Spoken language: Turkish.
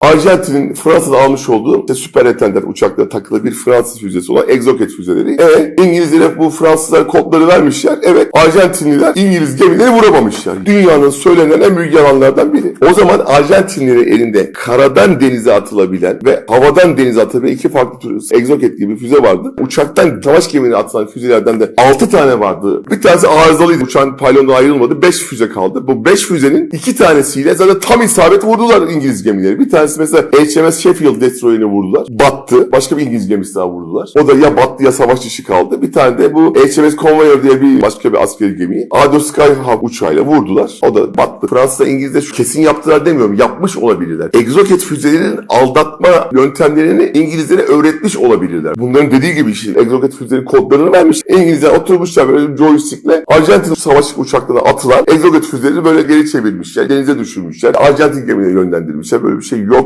Arjantin'in Fransa'da almış olduğu işte Super Intendant uçaklara takılı bir Fransız füzesi olan Exocet füzeleri. E İngilizlere bu Fransızlar kodları vermişler. Evet Arjantinliler İngiliz gemileri vuramamışlar. Dünyanın söylenen en büyük yalanlardan biri. O zaman Arjantinlilerin elinde karadan denize atılabilen ve havadan denize atılabilen iki farklı tür Exocet gibi füze vardı. Uçaktan savaş gemilerine atılan füzelerden de 6 tane vardı. Bir tanesi arızalıydı. Uçağın palyonda ayrılmadı. 5 füze kaldı. Bu 5 füzenin iki tanesiyle zaten tam isabet vurdular İngiliz gemileri. Bir tanesi mesela HMS Sheffield Destroyer'ini vurdular. Battı. Başka bir İngiliz gemisi daha vurdular. O da ya battı ya savaş dışı kaldı. Bir tane de bu HMS Convoyer diye bir başka bir askeri gemiyi A4 Skyhawk uçağıyla vurdular. O da battı. Fransa İngilizler şu kesin yaptılar demiyorum. Yapmış olabilirler. Exocet füzelerinin aldatma yöntemlerini İngilizlere öğretmiş olabilirler. Bunların dediği gibi işte Exocet füzelerinin kodlarını vermiş. İngilizler oturmuşlar böyle joystickle Arjantin savaş uçaklarına atılan Exocet füzeleri böyle geri çevirmişler. Denize düşürmüşler. Arjantin gemilerine yönlendirmişler. Böyle bir şey yok.